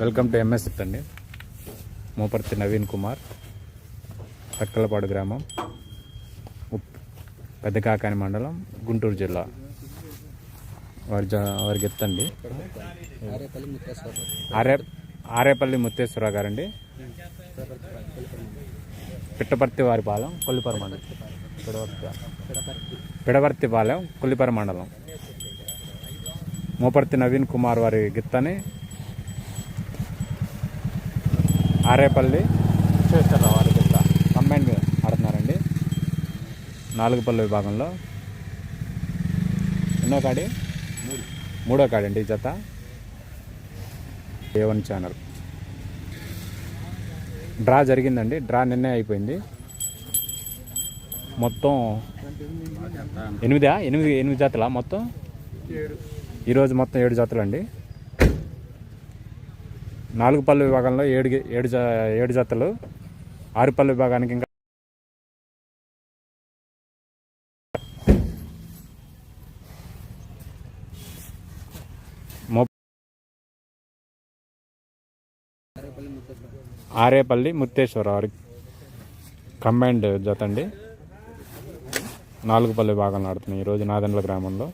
Welcome to MS అండి మోపర్తి నవీన్ కుమార్ తక్కలపాడు గ్రామం ఉప్- పెద్దకాకాని మండలం గుంటూరు జిల్లా. వారి జ వారికి ఎత్తండి. ఆరే ఆరేపల్లి ముత్తేశ్వరరావు గారండి. పిట్టపర్తి వారి పాలెం కొల్లిపర మండలం. పిడవర్తి పిడపర్తి పిడవర్తి పాలెం కొల్లిపర మండలం. మోపర్తి నవీన్ కుమార్ వారి గిత్తని ఆరేపల్లి. చేస్తారా వారి గిత్త కంబైన్ ఆడుతున్నారండి. నాలుగు పళ్ళు విభాగంలో. ఎన్నో కాడి? మూడో కాడి అండి ఈ జత. ఏ వన్ ఛానల్ డ్రా జరిగిందండి. డ్రా నిన్నే అయిపోయింది. మొత్తం ఎనిమిదా? ఎనిమిది ఎనిమిది జాతులా మొత్తం? ఈరోజు మొత్తం ఏడు జాతులు అండి నాలుగు పళ్ళు విభాగంలో ఏడు ఏడు ఏడు జతలు ఆరు పళ్ళు విభాగానికి ఇంకా ఆరేపల్లి ముత్తేశ్వరరావు కంబైండ్ జత అండి నాలుగు పల్లె విభాగంలో ఆడుతున్నాయి ఈరోజు నాదెండ్ల గ్రామంలో.